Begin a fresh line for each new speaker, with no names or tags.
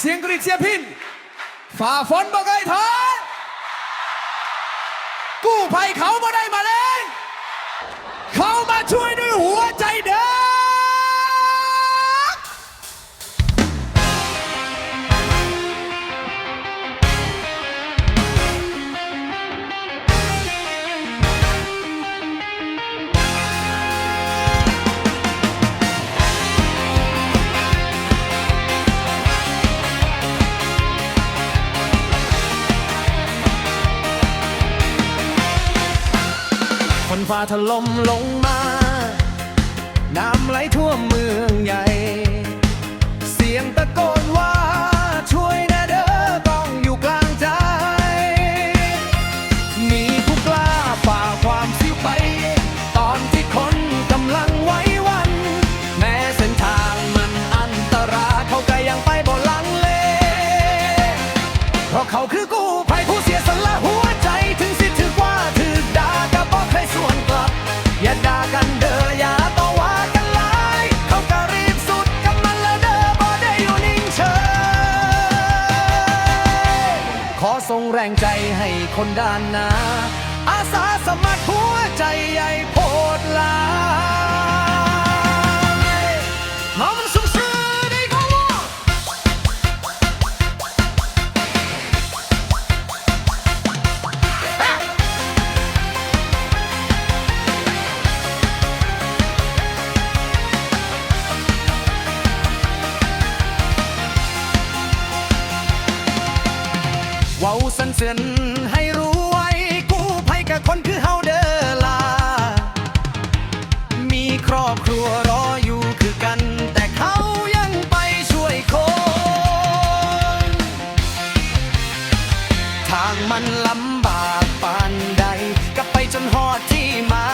เสียงกรีดเสียงพินฝ่าฝนบ่เคยท้อกู้ภัยเขาบ่ได้มาเล่นเขามาช่วย
นฟ้าถล่มลงมา น้ำไหลท่วมเมืองใหญ่ เสียงตะโกนว่าช่วยนะเด้อต้องอยู่กลางใจ มีผู้กล้าฝ่าความสิวไป ตอนที่คนกำลังไว้วัน แม้เส้นทางมันอันตรายเขาก็ยังไปบ่ลังเล เพราะเขาคือกู รงใจให้คนด้านหน้า ว้าสันเสือนให้รู้ไว้กู้ภัยกับคนคือเฮาเดอลา มีครอบครัวรออยู่คือกัน แต่เขายังไปช่วยคน ทางมันลำบากปานใดก็ไปจนหอดที่มา